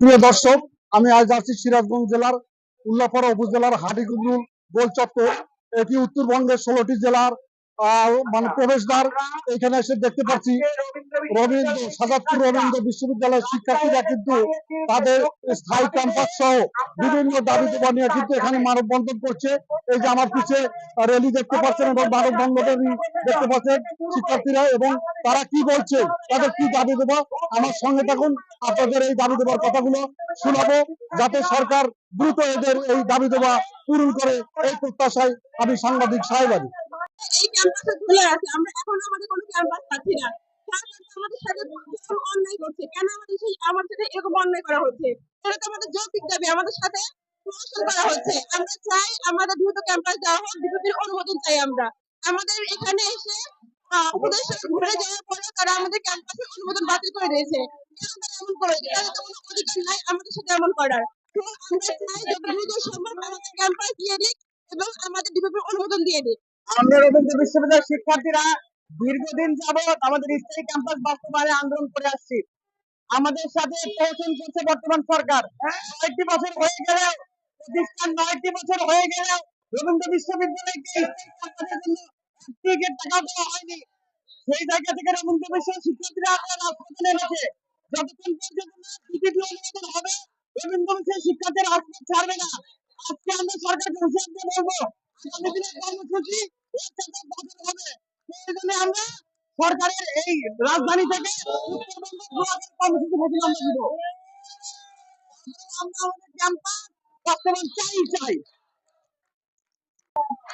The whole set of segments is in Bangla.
প্রিয় দর্শক, আমি আজ আছি সিরাজগঞ্জ জেলার উল্লাপাড়া উপজেলার হাটিকুবরুল গোল চত্বর। এটি উত্তরবঙ্গের ষোলোটি জেলার মানে প্রবেশদ্বার। এখানে এসে দেখতে পাচ্ছি রবীন্দ্র, সাজাদপুর রবীন্দ্র বিশ্ববিদ্যালয়ের শিক্ষার্থীরা কিন্তু তাদের স্থায়ী ক্যাম্পাস সহ বিভিন্ন দাবি দেওয়া নিয়ে কিন্তু এখানে মানববন্ধন করছে। এই যে আমার পিছে র্যালি দেখতে পাচ্ছেন এবং মানববন্ধনের দেখতে পাচ্ছেন শিক্ষার্থীরা এবং তারা কি বলছে তাদের কি দাবি দেবো? আমার সঙ্গে থাকুন, আপনাদের এই দাবি দেওয়ার কথাগুলো শোনাবো, যাতে সরকার দ্রুত এদের এই দাবি দেওয়া পূরণ করে। এই প্রত্যাশায় আমি সাংবাদিক সাহেব আলী আমাদের সাথে অন্যায় করছে। কেন আমাদের সেই এরকম অন্যায় করা হচ্ছে? তো আমাদের দাবি, আমাদের সাথে করা হচ্ছে। আমরা চাই আমাদের দ্রুত ক্যাম্পাস অনুমোদন চাই আমরা। আমাদের এখানে এসে আমাদের সাথে শিক্ষার্থীরা দীর্ঘদিন যাবৎ আমাদের স্থায়ী ক্যাম্পাস বাস্তবায়নে আন্দোলন করে আসছি। আমাদের সাথে প্রহসন করছে বর্তমান সরকার। নয়টি বছর হয়ে গেলেও, প্রতিষ্ঠান নয়টি বছর হয়ে গেলেও রবীন্দ্র জন্য সরকারের এই রাজধানী থেকে কর্মসূচি আমরা আমাদের ক্যাম্পাস বাস্তবায়ন চাই চাই।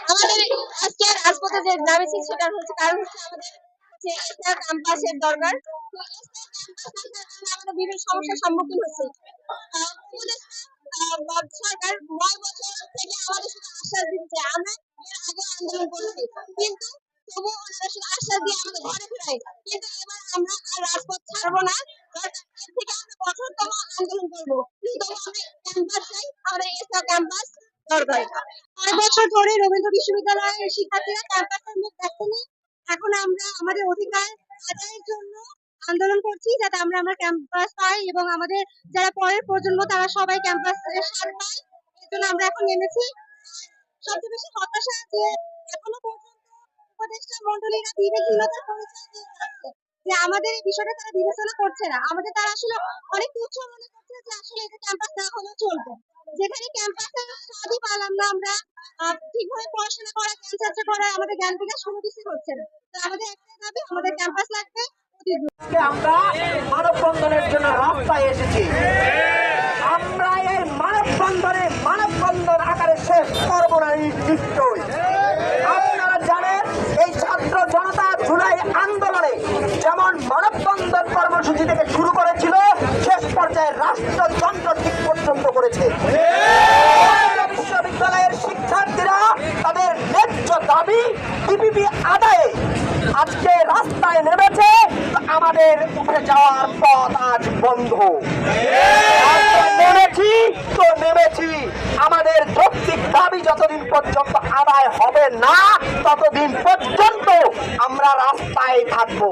আমাদের আজকে রাজপথে যে নামেছি সেটার হচ্ছে কারণ হচ্ছে আমাদের ক্যাম্পাসের দরকার। আমাদের বিভিন্ন সমস্যার সম্মুখীন হচ্ছে। সরকার নয় বছর থেকে আমাদের শুধু আশ্বাস দিচ্ছে, আমরা এর আগে আন্দোলন করছি। কিন্তু তবু ওনারা শুধু আশ্বাস দিয়ে আমাদের ঘরে ফেরায় কিন্তু এবার আমরা আর রাজপথ ছাড়বো না থেকে আমরা কঠোরতম আন্দোলন করব। কিন্তু আমরা ক্যাম্পাস চাই আমাদের এসা ক্যাম্পাস আমাদের সবচেয়ে বেশি হতাশা যে এখনও মন্ডলীরা আমাদের এই বিষয়টা তারা বিবেচনা করছে না। আমাদের তারা আসলে অনেক তুচ্ছ মনে করছে যে আসলে এটা ক্যাম্পাস না হলেও চলবে। যেখানে ক্যাম্পাসে পেলাম না আমরা। ঠিকভাবে পড়াশোনা করা জ্ঞান চর্চা করা, আমাদের জ্ঞান বিকাশ কোনো কিছু হচ্ছে না। তো আমাদের একটাই দাবি, আমাদের ক্যাম্পাস লাগবে। আমরা জন্য রাস্তায় এসেছি। আমরা এই মানববন্ধনে মানববন্ধন আকারে শেষ করব না নিশ্চয়ই। আপনারা জানেন, এই ছাত্র জনতা জুলাই আন্দোলনে যেমন মানববন্ধন কর্মসূচি থেকে শুরু করেছিল, শেষ পর্যায়ে রাষ্ট্রযন্ত্র ঠিক পর্যন্ত করেছে বিশ্ববিদ্যালয়ের শিক্ষার্থীরা তাদের ন্যায্য দাবি ডিপিপি আদায়ে আজকে রাস্তায় নেমেছে, আমাদের উঠে যাওয়ার পথ আজ বন্ধ। নেমেছি তো নেমেছি। আমাদের যৌক্তিক দাবি যতদিন পর্যন্ত আদায় হবে না, ততদিন পর্যন্ত আমরা রাস্তায় থাকব।